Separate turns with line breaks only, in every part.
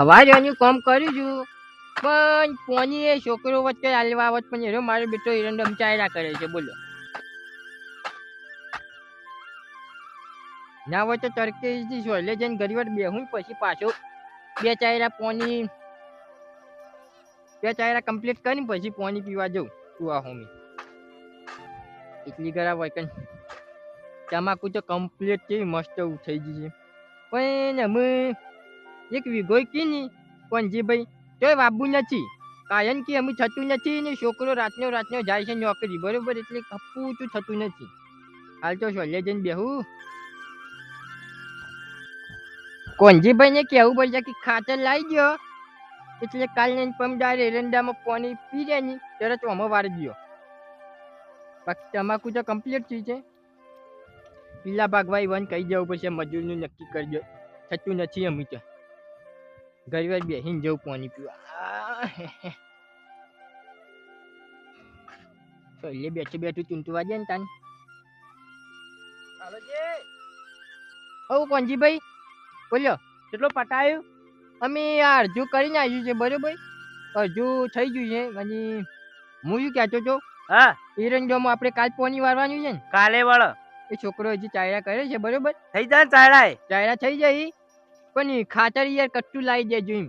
હવાજવાનું કામ કર્યું છું. પણ પોની એ છોકરો વચ્ચે હાલવા આવત પણ એનો મારો બેટો એરંડમ ચાયરા કરે છે, બોલો. ના હોય તો તડકે થી સોલે જઈને ઘડી વાર બેહું પછી પાછો બે ચાયરા પોની, બે ચાયરા કમ્પ્લીટ કરીને પછી પોની પીવા જઉં કુવા હોમી એટલી ગરા હોય કઈ. તમાકુ તો કમ્પ્લીટ કેવી મસ્ત થઈ ગઈ છે. પણ અમે એક વીઘો કીની. પણ જે ભાઈ, તોય વાબુ નથી. કારણ કે અમે થતું નથી ને છોકરો રાતનો રાતનો જાય છે નોકરી. બરોબર? એટલે કપૂતું થતું નથી. હાલ તો સોલે જઈને બેહું. કોંજીભાઈ ને કેવું પડશે કે ખાતર લાવી દો એટલે કાલને પમદાર એરંડામાં પાણી પી જાય ને તરત આમાં વાળી દો બાકી તમાકુ તો કમ્પ્લીટ થઈ છે. પીલા ભાગવાઈ વન કહી જવું પડશે, મજૂરનું નક્કી કરજો. થતું નથી અમે તો. ઘણી વાર બેસીને જવું પાણી પીવા. એટલે બેઠું બેઠું ચૂંટવા દે ને તાન. ઓ કોંજીભાઈ બોલ્યો
કેટલો પટાયું
અમે આ અરજુ કરીને આવ્યું છે બરોબર? અરજુ થઈ ગયું છે અને હું શું કહેતો છો
હા.
એરંડોમાં આપણે કાલ પોની વારવાનું છે ને?
કાલે વાળો.
એ છોકરો હજી ચાયરા કરે છે બરોબર?
થઈ જાય ચાયરા
ચાયરા થઈ જાય પણ ખાતર યાર કટ્ટું લાવી દેજો એમ.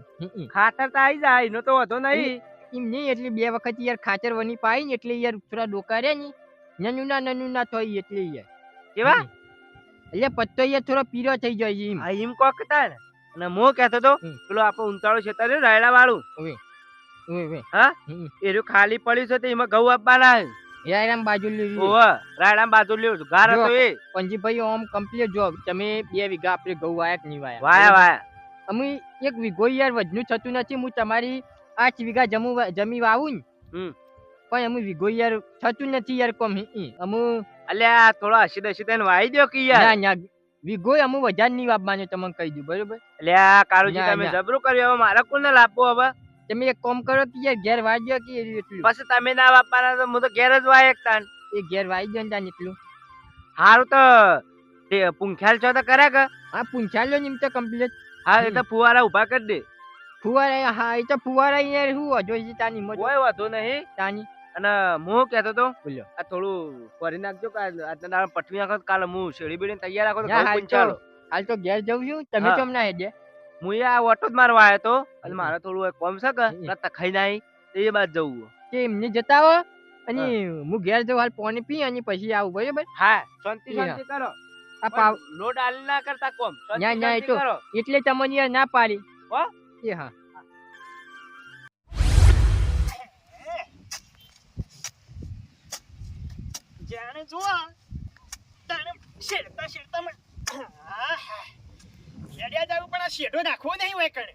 ખાતર તો આવી જાય એનો તો વધો નહીં.
એમ નહીં એટલે બે વખત યાર ખાતર વની પાઈ ને એટલે યાર થોડા ડોકા રે ને નનું ના નનું ના થાય એટલે યાર.
કેવા.
એટલે પત્તો યાર થોડો પીરો થઈ જાય એમ.
આ એમ કોક હતા ને. અને મો કહેતો તો પેલો આપણો ઉંતાળો છે તારે રાયડા વાળું. હા? એ ખાલી પડ્યું છે તો એમાં ઘઉં આપવાના.
યાર આમ બાજુ લીધું
ઓવે રાયડા બાજુ લેવું ગાર. હતો એ.
પંજીભાઈ ઓમ કમ્પ્લીટ જોબ તમે બે વીઘા આપણે ઘઉં વાયા નહીં વાયા?
વાયા વાયા.
અમે એક વીઘો યાર વધનું થતું નથી હું તમારી આઠ વીઘા જમું જમી વાવું ને.
હમ.
પણ અમે વીઘો યાર થતું નથી યાર કોમ અમુ
અલ્યા થોડો હસી દસી તેને વાઈ દો કે યાર?
ના ના વીઘો અમુ વધારે નહીં વાપવાનું તમને કહી દઉં બરોબર?
અલ્યા કાળુજી તમે. જબરું કર્યું હવે મારા કોને લાભો હવે?
તમે એક કામ કરો કે યાર ઘેર વાજ્યો કે એટલું?
પછી તમે ના વાપવાના તો હું તો ઘેર જ વાય એકતાન.
એ ઘેર વાઈ ને તાન એટલું
હારું તો તે પુંખ્યાલ છો તો કરે કે?
હા પૂંછાલો ને એમ તો કમ્પ્લીટ
હા એ તો ફુવારા ઊભા કરી દે.
ફુવારા હા એ તો ફુવારા યાર શું હજો છે તાની મજો?
કોઈ વાંધો નહીં.
તાની
અને હું કહેતો તો
બોલ્યો.
આ થોડું કરી નાખજો કે આજના દાડા પટવી નાખો કાલે હું શેરડી બેડી તૈયાર રાખો તો
ના, હાલ તો ઘેર જઉં છું. તમે
હા.
કેમ ના હેડે.
હું આ ઓટો જ મારવા આવ્યો તો. અને મારે થોડું એક કોમ છે કે તખાઈ નાઈ તો એ બાદ જવું
કે એમને જતા હો અને હું. ઘેર જઉં હાલ પાણી પી અને પછી આવું બરાબર?
હા શાંતિ શાંતિ કરો.
આ પાવ
લોડ આલી ના કરતા કોમ.
ના, ના, એ તો- એટલે તમને યાર ના પાડી.
હો?
એ હા.
જાણે જો તાણે શેરતા શેરતા મને આહા. હેડ્યા જાવું પણ આ શેઢો નાખવો નહીં હોય કણે.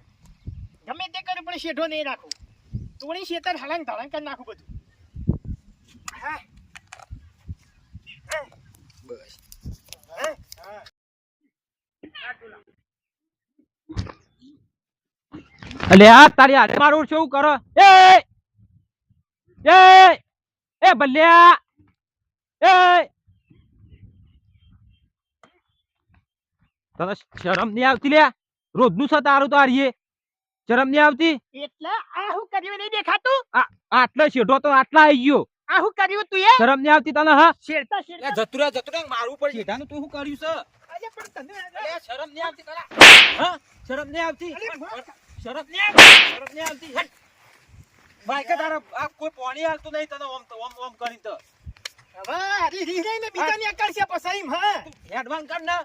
ગમે તે કરે પણ શેઢો નહીં રાખવું તોડી શેતર હળંગ ધળંગ કરી નાખું બધું. હા.
અલે આ તારી હાથે મારું શું કરો? એ! એ! એ ભલ્યા! એ! તને શરમ નહીં આવતી લ્યા? રોજનું છે તારું તો હારીએ. શરમ નહીં આવતી?
એટલે આ હું કર્યું નહીં દેખાતું?
આટલો શેઢો તો આટલા આવી ગયો.
આ હું કર્યું તું એ?
શરમ નહીં આવતી તને હા?
શેરતા શેરતા
જતુરા જતુરા મારું પર શેઠાનું તું શું કર્યું છે?
અરે પણ તને
અલે શરમ નહીં આવતી તને હા? શરમ નહીં આવતી? શરમ નહીં આવતી શરમ નહીં આવતી. ભાઈ કે તારા આ કોઈ પાણી હાલતું નહીં તને ઓમ તો ઓમ ઓમ કરી તો.
હવે હરી રી રહી ને બીજા ને અકળ છે પછી હા?
એડવાન્સ કર ને.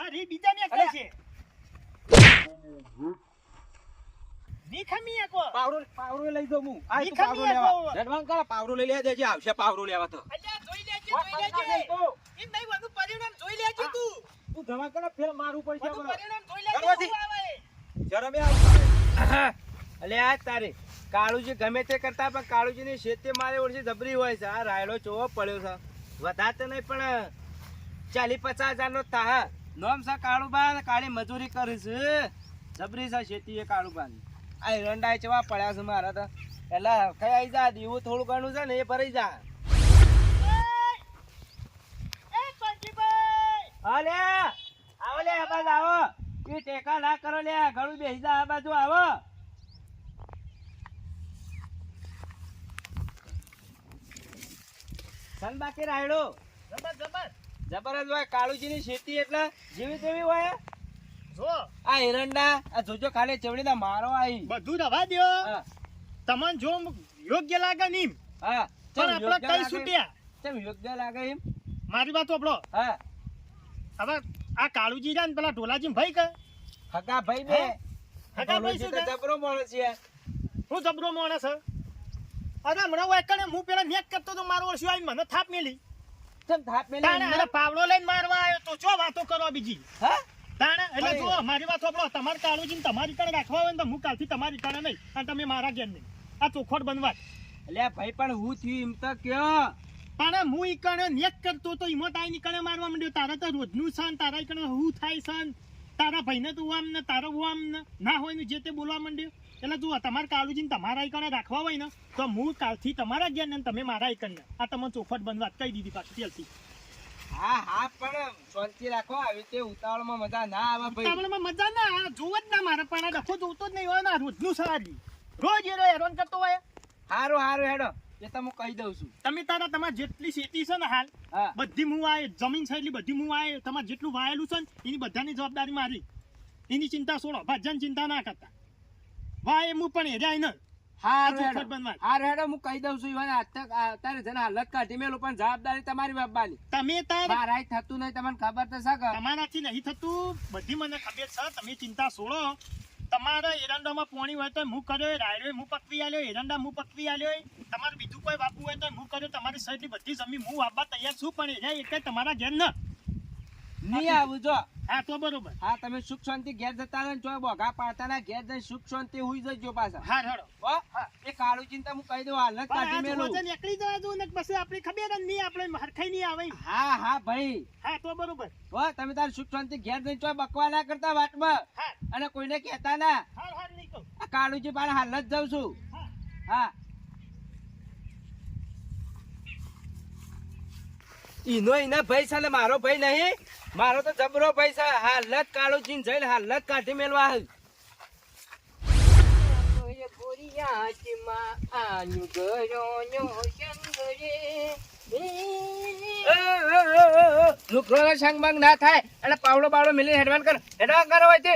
આ રી બીજા ને અકળ છે. ની ખમી
પાવરો પાવરો લઈ દઉં હું. આ તું પાવરો લેવા.
આપો.
એડવાન્સ પાવરો લઈ લે દેજે આવશે પાવરો લેવા તો.
અલ્યા જોઈ લેજે જોઈ લેજે. એમ નહીં વધુ પરિણામ જોઈ લેજે તું.
તું જમા કર ફેર મારું પૈસા
વધુ પરિણામ જોઈ લેજે આવે.
શરમે આવે. અલે આ તારે કાળુજી ગમે તે કરતા પણ કાળુજી ની શેતે મારે ઓળખી જબરી હોય છે. આ રાયડો ચોવો પડ્યો છે. વધારે નહીં પણ ચાલી પચાસ હજાર નો થાહ નોમ છે કાળુબા કાળી મજૂરી કરીશ છે. જબરી છે શેતી એ કાળુબા ની આ રંડાય ચેવા પડ્યા છે મારા તો. કઈ આઈ જા દીવું થોડું ઘણું છે ને એ ભરાઈ જા. હાલે આવો લે બાજુ આવો. એ ટેકા ના કરો લે ઘણું બેસી જા આ બાજુ આવો. સન બાકી રાયડો?
જબર જબર
જબરજસ્ત હોય કાળુજીની ખેતી એટલે જેવી તેવી હોય.
જો.
આ એરંડા આ જોજો ખાલી ચવડીના મારો આવી
બધું રવા દ્યો.
હા.
તમને જો યોગ્ય લાગે નહીં
હા.
પણ આપણે કઈ છૂટ્યા?
ચમ યોગ્ય લાગે એમ?
મારી વાત આપણો
હા.
હવે આ કાળુજી જા ને પેલા ઢોલાજી ભાઈ કે
હકા ભાઈ બે.
હકા ભાઈ શું
જબરો માણસ છે.
હું જબરો માણસ હે? અરે હમણાં હું એકને હું પેલા નેક કરતો તો મારો વર્ષ આવી મને થાપ મેલી.
ચમ થાપ મેલે
તાણે પાવડો લઈને મારવા આવ્યો તો જો વાતો કરો બીજી?
હા?
તાણે? એટલે જો મારી વાત સાંભળો. તમારે કાળુજી તમારી કણે રાખવા હોય ને તો હું કાલથી તમારી કણે નહીં. અને તમે મારા ઘેર નહીં. આ ચોખોટ બનવા
એટલે ભાઈ પણ હું થયું એમ તો કયો.
પણ હું ઈ કણે નેક કરતો તો ઈમો તાઈ ની કણે મારવા માંડ્યો. તારા તો રોજનું સન તારા કણે હું થાય છે ને તારા ભાઈને તું આમ ને તારો હું આમ ને. ના હોય ને જે તે બોલવા માંડ્યો. એટલે જુઓ તમારે કાળુજીને તમારા ઈ રાખવા હોય ને તો હું કાલથી તમારા ઘેર ને તમે મારા ઈ આ તમે ચોખવટ બનવા કહી દીધી પાછી ત્યારથી
હા હા પણ શાંતિ રાખો આવી રીતે ઉતાવળમાં મજા ના આવે ભાઈ.
તામણામાં મજા ના આવે? જોવો જ ના મારે પણ ડખો જોતો જ નહીં હોય ને આ રોજનું સારી. રોજ એ હેરાન કરતો હોય.
હારું હારું હેડો. એ તો હું કહી દઉં છું.
તમે તારા તમારી જેટલી શેતી છે ને હાલ બધી હું વાય જમીન છે એટલી બધી હું તમારે જેટલું વાયેલું છે ને એની બધાની જવાબદારી મારી. એની ચિંતા છોડો ભાજન ચિંતા ના કરતા. વાય હું પણ હેર્યા ન. ચોખવટ
હેડો. હું કહી દઉં છું ઈવન અત્યારે છે ને હાલત કાઢી મેલું પણ જવાબદારી તમારી બાપાની.
તમે તાર
થતું નહીં તમને ખબર તો છે
તમારાથી નહીં થતું બધી મને ખબર છે તમે ચિંતા છોડો. તમારા એરંડામાં પોણી હોય તો હું કર્યો રાયડો હું પકવી આલ્યો એરંડા હું પકવી આલ્યો તમારે બીજું કોઈ બાપુ હોય તો હું કર્યો તમારી સહિતની બધી જમીન હું વાપવા તૈયાર છું પણ એ એક તમારા ઘેર ન.
નહીં આવું જો.
હા તો બરોબર.
હા તમે સુખ શાંતિ ઘેર જતા રહે જો બોગા પાડતા ના ઘેર જઈ સુખ શાંતિ હુઈ જજો પાછા.
હા
હો એ કાળું ચિંતા હું કહી દઉં હાલ
પણ
કાઢી મેલું.
વજન એકલી જવા દઉં ને પછી આપણી ખબર જ નહીં આપણે હરખાઈ નહીં આવે
હા હા ભાઈ.
હા તો બરોબર.
હો તમે તાર સુખ શાંતિ ઘેર જઈ જો બકવા ના કરતા વાતમાં. અને કોઈને કહેતા ના.
હા હા નહીં કહું.
આ કાળુજી પાસે હાલ જ જાઉં છું.
હા.
ઈનો ઈને ભાઈ છે ને મારો ભાઈ નહીં. મારો તો જબરો ભાઈ છે. હાલત કાળો જીન જઈને હાલત કાઢી મેલવા હાલ લુકડો સંગ બંગ ના થાય અને પાવડો બાવડો મિલી હેડવાન કર. હેડવાન કરો હોય તે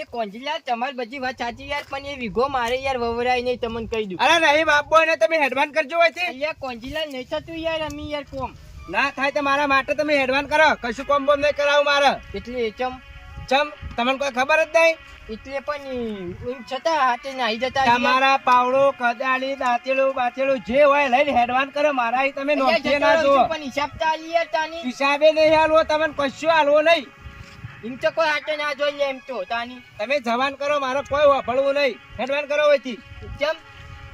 એ કોંજીલા તમારી બધી વાત સાચી યાર પણ એ વીઘો મારે યાર વવરાય નહીં તમને કહી દઉં.
અરે નહીં બાપો ને તમે હેડવાન કરજો હોય તે
અહીંયા કોંજીલા નહીં થતું યાર અમી યાર કોમ.
ના થાય તો મારા માટે તમે હેડવાન કરો. કશું કોમ બોમ નહીં કરાવું મારે.
એટલે ચમ?
ચમ? તમને કોઈ ખબર જ નહીં?
એટલે પણ એમ છતાં હાથે નાહી જતા.
તમારા પાવડો કદાળી દાંતેલું બાતેલું જે હોય લઈને હેડવાન કરો. મારા તમે
નોંધે
ના જુઓ.
પણ હિસાબ તો આલી તાની.
હિસાબે નહીં હાલવો તમને કશું હાલવો નહીં.
એમ તો કોઈ હાથે ના જોઈ લે એમ તો તાની.
તમે જવાન કરો મારો કોઈ વફળવું નહીં. હેડવાન કરો હોયથી
ચમ?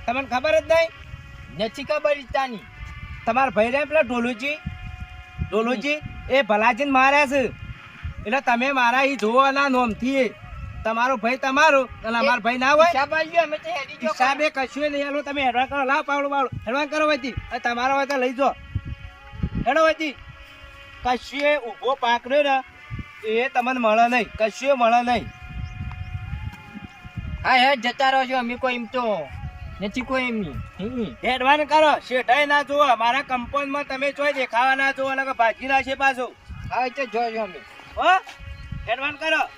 તમને ખબર જ નહીં?
નથી ખબર તાની.
તમારા ભાઈ રહે પેલા ઢોલુજી? ઢોલુજી એ ભલાજીને માર્યા છે. એટલે તમે મારા એ જોવાના નોમથી. તમારો ભાઈ તમારો અને અમારો ભાઈ ના હોય.
હિસાબ
કશું નહીં હાલો તમે હેડવાન કરો લાવ પાવડો પાવડો હેડવાન કરો હોયથી તમારા હોય તો લઈ જો. હેડો હોયથી કશું ઊભો પાકડ્યો ને એ તમને મળે નહીં. કશું મળે નહીં.
હા હે જતા રહો છો અમે કોઈ એમ તો નથી કોઈ એમની. હમ.
હેડવાન કરો શેઠાઈ ના જોવો મારા કમ્પાઉન્ડમાં તમે જોઈ દેખાવા ના જોવો અને ભાજી ના છે પાછું.
હા એ તો જોજો અમે.
હો? હેડવાન કરો.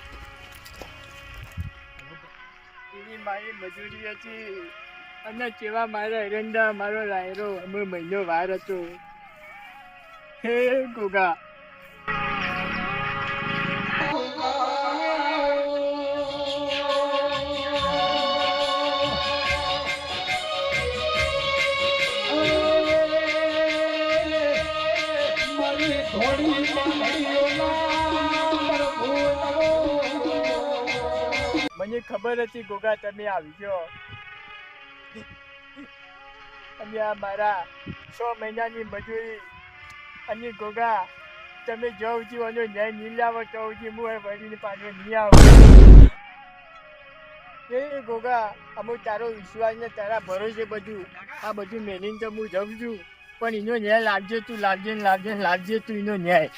મારી મજૂરી હતી. અને કેવા મારા એરંડા મારો રાયરો અમે મહિનો વાર હતો. હે ગોગા. મને ખબર હતી, ગોગા, તમે આવજો. અને આ મારા છ મહિનાની મજૂરી અને ગોગા, તમે જવ જીવાનો ન્યાય નહીં લાવો, તો હું વળીને પાછો નહીં આવું. એ ગોગા અમુક તારો વિશ્વાસ ને તારા ભરોસે બધું. આ બધું મેલીને તો હું જાઉં છું. પણ એનો ન્યાય લાગજે તું લાગજે લાગજે લાગજે તું એનો ન્યાય.